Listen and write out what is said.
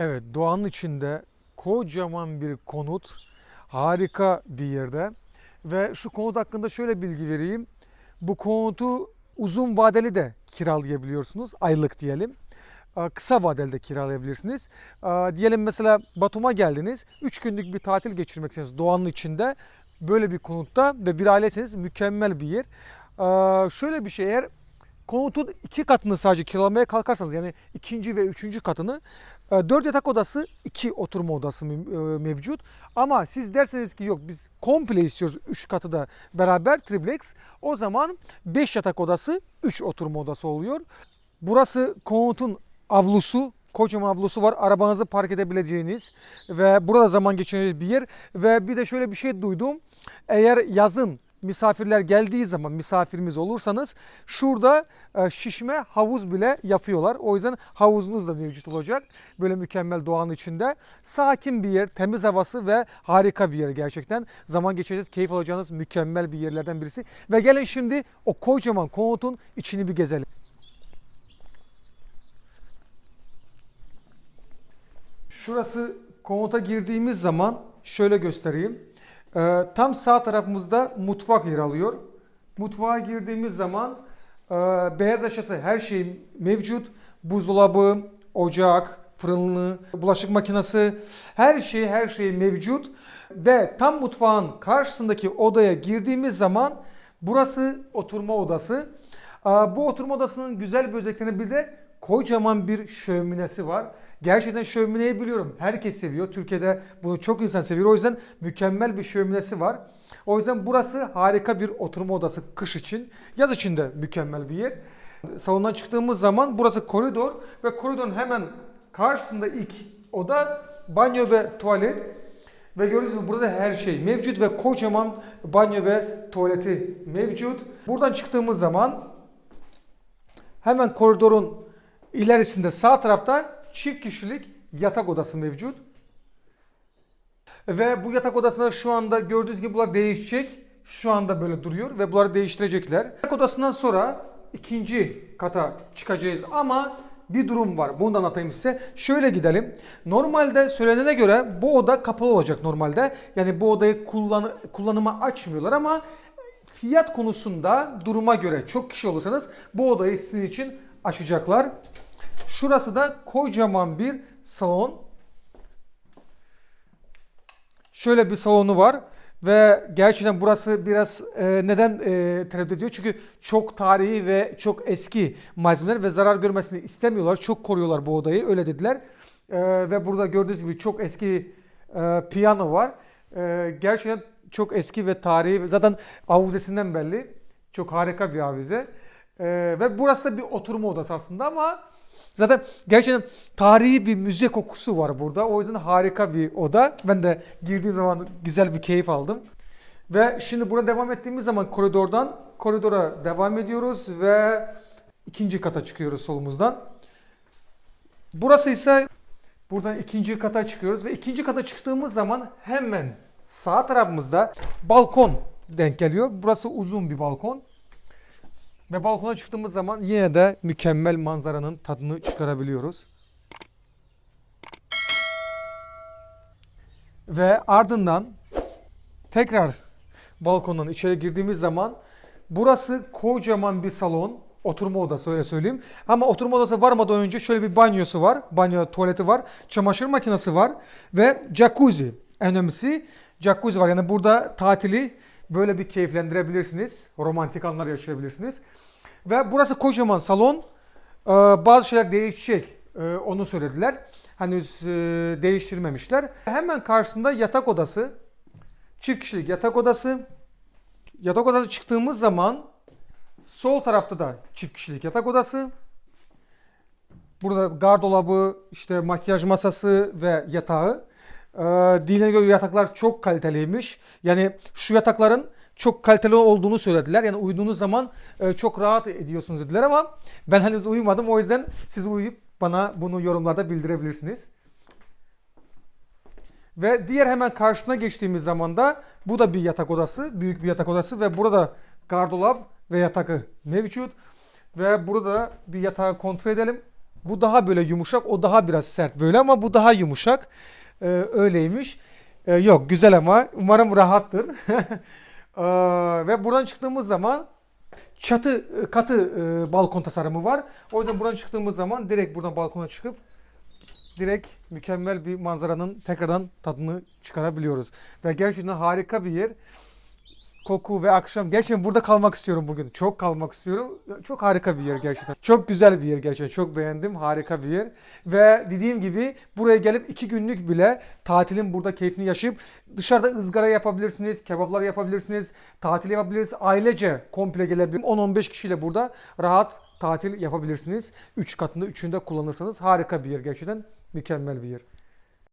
Evet, doğanın içinde kocaman bir konut, harika bir yerde. Ve şu konut hakkında şöyle bilgi vereyim. Bu konutu uzun vadeli de kiralayabiliyorsunuz, aylık diyelim. Kısa vadeli de kiralayabilirsiniz. Diyelim mesela Batum'a geldiniz, 3 günlük bir tatil geçirmek istiyorsunuz doğanın içinde. Böyle bir konutta ve bir ailesiniz mükemmel bir yer. Şöyle bir şey eğer konutun iki katını sadece kiralamaya kalkarsanız yani ikinci ve üçüncü katını e, dört yatak odası, iki oturma odası e, mevcut. Ama siz derseniz ki yok biz komple istiyoruz üç katı da beraber triplex. O zaman beş yatak odası, üç oturma odası oluyor. Burası konutun avlusu. Kocaman avlusu var. Arabanızı park edebileceğiniz ve burada zaman geçireceğiniz bir yer. Ve bir de şöyle bir şey duydum. Eğer yazın misafirler geldiği zaman misafirimiz olursanız şurada e, şişme havuz bile yapıyorlar. O yüzden havuzunuz da mevcut olacak. Böyle mükemmel doğanın içinde. Sakin bir yer, temiz havası ve harika bir yer gerçekten. Zaman geçireceğiz, keyif alacağınız mükemmel bir yerlerden birisi. Ve gelin şimdi o kocaman konutun içini bir gezelim. Şurası konuta girdiğimiz zaman şöyle göstereyim. Ee, tam sağ tarafımızda mutfak yer alıyor. Mutfağa girdiğimiz zaman e, beyaz eşyası her şey mevcut. Buzdolabı, ocak, fırını, bulaşık makinesi her şey her şey mevcut. Ve tam mutfağın karşısındaki odaya girdiğimiz zaman burası oturma odası. Aa, Bu oturma odasının güzel bir özelliklerinin bir de kocaman bir şöminesi var. Gerçekten şömineyi biliyorum. Herkes seviyor. Türkiye'de bunu çok insan seviyor. O yüzden mükemmel bir şöminesi var. O yüzden burası harika bir oturma odası kış için. Yaz için de mükemmel bir yer. Salondan çıktığımız zaman burası koridor ve koridorun hemen karşısında ilk oda banyo ve tuvalet. Ve gördüğünüz burada her şey mevcut ve kocaman banyo ve tuvaleti mevcut. Buradan çıktığımız zaman hemen koridorun ilerisinde sağ tarafta çift kişilik yatak odası mevcut. Ve bu yatak odasında şu anda gördüğünüz gibi bunlar değişecek. Şu anda böyle duruyor ve bunları değiştirecekler. Yatak odasından sonra ikinci kata çıkacağız ama bir durum var. Bunu da anlatayım size. Şöyle gidelim. Normalde söylenene göre bu oda kapalı olacak normalde. Yani bu odayı kullan kullanıma açmıyorlar ama fiyat konusunda duruma göre çok kişi olursanız bu odayı sizin için açacaklar. Şurası da kocaman bir salon. Şöyle bir salonu var ve gerçekten burası biraz e, neden e, tereddüt ediyor? Çünkü çok tarihi ve çok eski malzemeler ve zarar görmesini istemiyorlar. Çok koruyorlar bu odayı öyle dediler. E, ve burada gördüğünüz gibi çok eski e, piyano var. E, gerçekten çok eski ve tarihi. Zaten avuzesinden belli. Çok harika bir avize. E, ve burası da bir oturma odası aslında ama Zaten gerçekten tarihi bir müze kokusu var burada. O yüzden harika bir oda. Ben de girdiğim zaman güzel bir keyif aldım. Ve şimdi buna devam ettiğimiz zaman koridordan koridora devam ediyoruz ve ikinci kata çıkıyoruz solumuzdan. Burası ise buradan ikinci kata çıkıyoruz ve ikinci kata çıktığımız zaman hemen sağ tarafımızda balkon denk geliyor. Burası uzun bir balkon. Ve balkona çıktığımız zaman yine de mükemmel manzaranın tadını çıkarabiliyoruz. Ve ardından tekrar balkondan içeri girdiğimiz zaman burası kocaman bir salon. Oturma odası öyle söyleyeyim. Ama oturma odası varmadan önce şöyle bir banyosu var. Banyo, tuvaleti var. Çamaşır makinesi var. Ve jacuzzi. En önemlisi jacuzzi var. Yani burada tatili böyle bir keyiflendirebilirsiniz. Romantik anlar yaşayabilirsiniz. Ve burası kocaman salon. Ee, bazı şeyler değişecek. Ee, onu söylediler. Henüz e, değiştirmemişler. Hemen karşısında yatak odası. Çift kişilik yatak odası. Yatak odası çıktığımız zaman sol tarafta da çift kişilik yatak odası. Burada gardolabı, işte makyaj masası ve yatağı. Diline göre yataklar çok kaliteliymiş. Yani şu yatakların çok kaliteli olduğunu söylediler. Yani uyuduğunuz zaman e, çok rahat ediyorsunuz dediler ama ben henüz uyumadım. O yüzden siz uyuyup bana bunu yorumlarda bildirebilirsiniz. Ve diğer hemen karşısına geçtiğimiz zaman da bu da bir yatak odası. Büyük bir yatak odası ve burada gardırop ve yatakı mevcut. Ve burada bir yatağı kontrol edelim. Bu daha böyle yumuşak, o daha biraz sert böyle ama bu daha yumuşak. Ee, öyleymiş. Ee, yok güzel ama umarım rahattır. Ee, ve buradan çıktığımız zaman çatı e, katı e, balkon tasarımı var. O yüzden buradan çıktığımız zaman direkt buradan balkona çıkıp direkt mükemmel bir manzaranın tekrardan tadını çıkarabiliyoruz. Ve gerçekten harika bir yer. Koku ve akşam. Gerçekten burada kalmak istiyorum bugün. Çok kalmak istiyorum. Çok harika bir yer gerçekten. Çok güzel bir yer gerçekten. Çok beğendim. Harika bir yer. Ve dediğim gibi buraya gelip iki günlük bile tatilin burada keyfini yaşayıp dışarıda ızgara yapabilirsiniz, kebaplar yapabilirsiniz, tatil yapabilirsiniz. Ailece komple gelebilir. 10-15 kişiyle burada rahat tatil yapabilirsiniz. 3 katında üçünde kullanırsanız harika bir yer gerçekten. Mükemmel bir yer.